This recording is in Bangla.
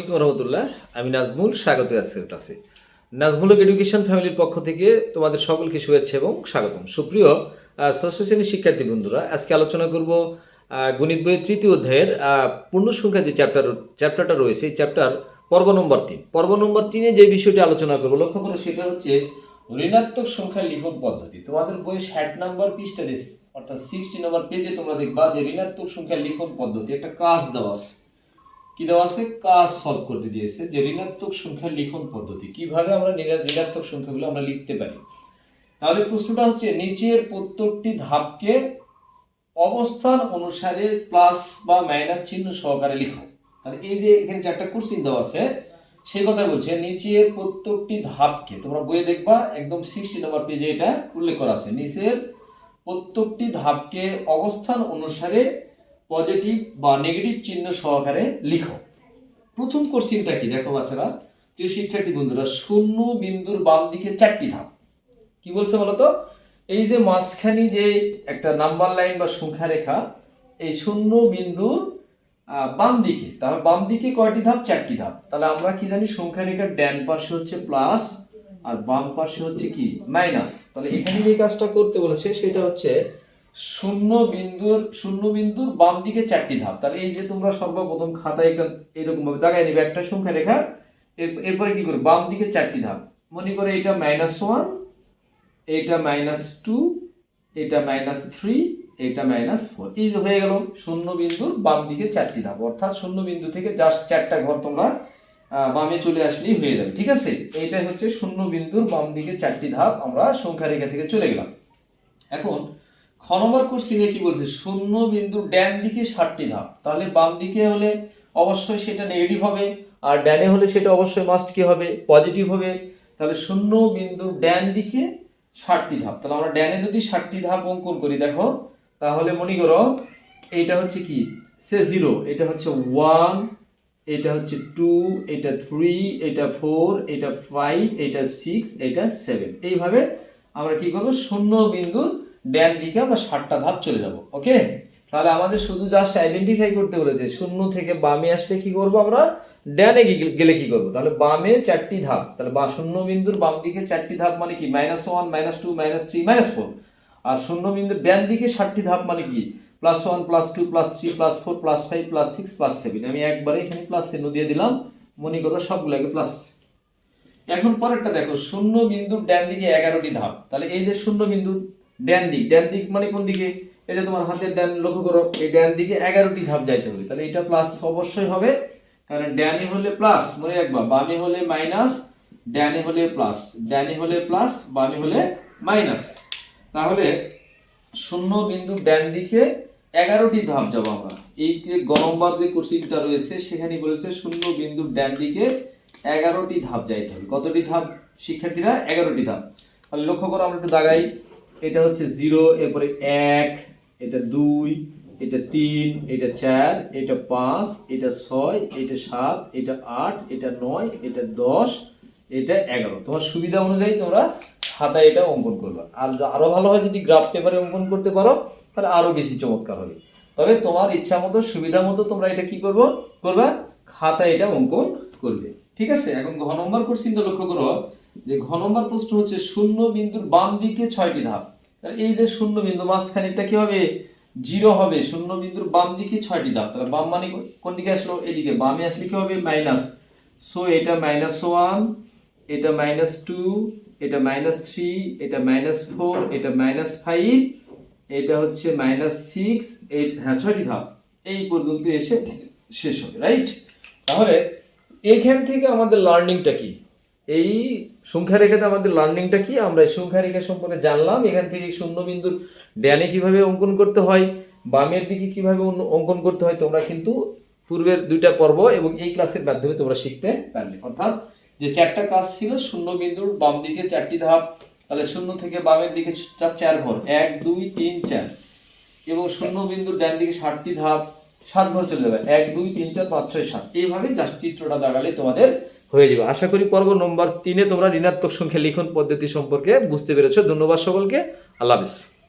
আলাইকুম রহমতুল্লাহ, আমি নাজমুল, স্বাগত আজকের ক্লাসে নাজমুলক এডুকেশন ফ্যামিলির পক্ষ থেকে তোমাদের সকলকে শুভেচ্ছা এবং স্বাগতম। সুপ্রিয় ষষ্ঠ শ্রেণির শিক্ষার্থী বন্ধুরা, আজকে আলোচনা করব গণিত বইয়ের তৃতীয় অধ্যায়ের পূর্ণ সংখ্যা যে চ্যাপ্টার চ্যাপ্টারটা রয়েছে, এই চ্যাপ্টার পর্ব নম্বর তিন। পর্ব নম্বর তিনে যে বিষয়টি আলোচনা করব, লক্ষ্য করো, সেটা হচ্ছে ঋণাত্মক সংখ্যা লিখন পদ্ধতি। তোমাদের বইয়ে ষাট নম্বর পৃষ্ঠা, অর্থাৎ সিক্সটি নম্বর পেজে তোমরা দেখবা যে ঋণাত্মক সংখ্যা লিখন পদ্ধতি, একটা কাজ দেওয়া আছে। কি দেওয়া আছে? কাজ সলভ করতে দিয়েছে। যে ঋণাত্মক সংখ্যা লিখন পদ্ধতি, কীভাবে আমরা ঋণাত্মক সংখ্যাগুলো আমরা লিখতে পারি? তাহলে প্রশ্নটা হচ্ছে, নিচের প্রত্যেকটি ধাপকে অবস্থান অনুসারে প্লাস বা মাইনাস চিহ্ন সহকারে লিখো। তাহলে এই যে এখানে চারটা কোশ্চিন দেওয়া আছে, সেই কথা বলছে, নিচের প্রত্যেকটি ধাপকে, তোমরা বইয়ে দেখবা, একদম সিক্সটি নম্বর পেজে এটা উল্লেখ করা আছে। নিচের প্রত্যেকটি ধাপকে অবস্থান অনুসারে পজিটিভ বা নেগেটিভ চিহ্ন সহকারে লিখো। প্রথম কোশ্চিনটা কি? দেখো বাচ্চারা, প্রিয় শিক্ষার্থী বন্ধুরা, শূন্য বিন্দুর বাম দিকে চারটি ধাপ। কি বলছে বলতো? এই যে মাঝখানি যে একটা নাম্বার লাইন বা সংখ্যা রেখা এই শূন্য বিন্দুর বাম দিকে, তাহলে বাম দিকে কয়টি ধাপ? চারটি ধাপ। তাহলে আমরা কি জানি সংখ্যা রেখার ড্যান পাশে হচ্ছে প্লাস আর বাম পাশে হচ্ছে কি? মাইনাস তাহলে এখানে যে কাজটা করতে বলেছে, সেটা হচ্ছে শূন্য বিন্দুর শূন্য বিন্দুর বাম দিকে চারটি ধাপ। তাহলে এই যে তোমরা সর্বপ্রথম খাতায় একটা এরকম ভাবে দাগাই নিবে, একটা সংখ্যা রেখা এরপরে কি করবে? বাম দিকে চারটি ধাপ। মনে করে এটা মাইনাস ওয়ান এটা মাইনাস টু এটা মাইনাস থ্রি এটা মাইনাস ফোর এই হয়ে গেল শূন্য বিন্দুর বাম দিকে চারটি ধাপ। অর্থাৎ শূন্য বিন্দু থেকে জাস্ট চারটা ঘর তোমরা বামে চলে আসলেই হয়ে যাবে, ঠিক আছে? এইটাই হচ্ছে শূন্য বিন্দুর বাম দিকে চারটি ধাপ। আমরা সংখ্যা রেখা থেকে চলে গেলাম। এখন খ নম্বর কোশ্চিনে কি বলছে? শূন্য বিন্দু ড্যান দিকে ষাটটি ধাপ। তাহলে বাম দিকে হলে অবশ্যই সেটা নেগেটিভ হবে, আর ড্যানে হলে সেটা অবশ্যই মাস্ট কি হবে? পজিটিভ হবে। তাহলে শূন্য বিন্দু ড্যান দিকে ষাটটি ধাপ। তাহলে আমরা ড্যানে যদি ষাটটি ধাপ অঙ্কন করি, দেখো, তাহলে মনে করো এইটা হচ্ছে কি? সে জিরো এটা হচ্ছে ওয়ান এটা হচ্ছে টু এটা থ্রি এটা ফোর এটা ফাইভ এটা সিক্স এটা সেভেন এইভাবে আমরা কি করব? শূন্য বিন্দুর ড্যান দিকে আমরা ষাটটা ধাপ চলে যাব ওকে তাহলে আমাদের শুধু জাস্ট আইডেন্টিফাই করতে বলেছে, শূন্য থেকে বামে আসলে কি করব আমরা? ড্যানে গেলে কি করব? তাহলে বামে চারটি ধাপ, তাহলে বা শূন্য বিন্দুর বাম দিকে চারটি ধাপ মানে কি? Minus one minus two minus three minus four আর শূন্য বিন্দুর ড্যান দিকে ষাটটি ধাপ মানে কি? Plus one plus two plus three plus four plus five plus six plus seven আমি একবারে এখানে প্লাস চিহ্ন দিয়ে দিলাম, মনে করো সবগুলোকে প্লাস এখন পরেরটা দেখো, শূন্য বিন্দুর ড্যান দিকে এগারোটি ধাপ। তাহলে এই যে শূন্য বিন্দুর ড্যান দিক ড্যান দিক মানে কোন দিকে? এই যে তোমার হাতের ড্যান লক্ষ্য করো, এই ড্যান দিকে এগারোটি ধাপ যাইতে হবে। তাহলে এটা প্লাস অবশ্যই হবে, কারণ ড্যানে হলে প্লাস মনে রাখবা, বামে হলে মাইনাস ড্যানে হলে প্লাস ড্যানে হলে প্লাস বামে হলে মাইনাস তাহলে শূন্য বিন্দু ড্যান দিকে এগারোটি ধাপ যাব আমরা। এই যে গ নম্বর যে কোশ্চিনটা রয়েছে, সেখানে বলেছে শূন্য বিন্দু ড্যান দিকে এগারোটি ধাপ যাইতে হবে। কতটি ধাপ? শিক্ষার্থীরা, এগারোটি ধাপ। তাহলে লক্ষ্য করো, আমরা একটু দাগাই। এটা হচ্ছে জিরো, এরপরে এক, এটা দুই, এটা তিন, এটা চার, এটা পাঁচ, এটা ছয়, এটা সাত, এটা আট, এটা নয়, এটা দশ, এটা এগারো। তোমার সুবিধা অনুযায়ী তোমরা খাতায় এটা অঙ্কন করবে। আর যা- আরও ভালো হয় যদি গ্রাফ পেপারে অঙ্কন করতে পারো, তাহলে আরও বেশি চমৎকার হবে। তবে তোমার ইচ্ছা মতো, সুবিধা মতো তোমরা এটা কি করব? করবা, খাতায় এটা অঙ্কন করবে। ঠিক আছে? এখন ঘ নম্বর কোশ্চিনটা লক্ষ্য করো। যে ঘ নম্বর প্রশ্ন হচ্ছে শূন্য বিন্দুর বাম দিকে ছয়টি ধাপ। তাহলে এই যে শূন্য বিন্দু, মাঝখানেরটা কি হবে জিরো হবে, শূন্য বিন্দুর বাম দিকে ছয়টি ধাপ। তাহলে বাম মানে কোন দিকে আসলো? এদিকে বামে আসলে কি হবে? মাইনাস। সো এটা মাইনাস ওয়ান, এটা মাইনাস টু, এটা মাইনাস থ্রি, এটা মাইনাস ফোর, এটা মাইনাস ফাইভ, এটা হচ্ছে মাইনাস সিক্স এইট হ্যাঁ ছয়টি ধাপ। এই পর্যন্ত এসে শেষ হবে, রাইট? তাহলে এখান থেকে আমাদের লার্নিংটা কি? এই সংখ্যা রেখাতে আমাদের লার্নিংটা কি? আমরা এই সংখ্যা রেখা সম্পর্কে জানলাম, এখান থেকে শূন্য বিন্দুর ড্যানে কীভাবে অঙ্কন করতে হয়, বামের দিকে কীভাবে অঙ্কন করতে হয়, তোমরা কিন্তু পূর্বের দুইটা পর্ব এবং এই ক্লাসের মাধ্যমে তোমরা শিখতে পারলে। অর্থাৎ যে চারটা কাজ ছিল, শূন্য বিন্দুর বাম দিকে চারটি ধাপ, তাহলে শূন্য থেকে বামের দিকে চার ঘর, এক, দুই, তিন, চার। এবং শূন্য বিন্দুর ডান দিকে ষাটটি ধাপ সাত ঘর চলে যাবে। এক, দুই, তিন, চার, পাঁচ, ছয়, সাত। এইভাবে জাস্ট চিত্রটা দাঁড়ালে তোমাদের হয়ে যাবে। আশা করি পর্ব নম্বর তিনে তোমরা ঋণাত্মক সংখ্যা লিখন পদ্ধতি সম্পর্কে বুঝতে পেরেছ। ধন্যবাদ সকলকে। আল্লাহ হাফিজ।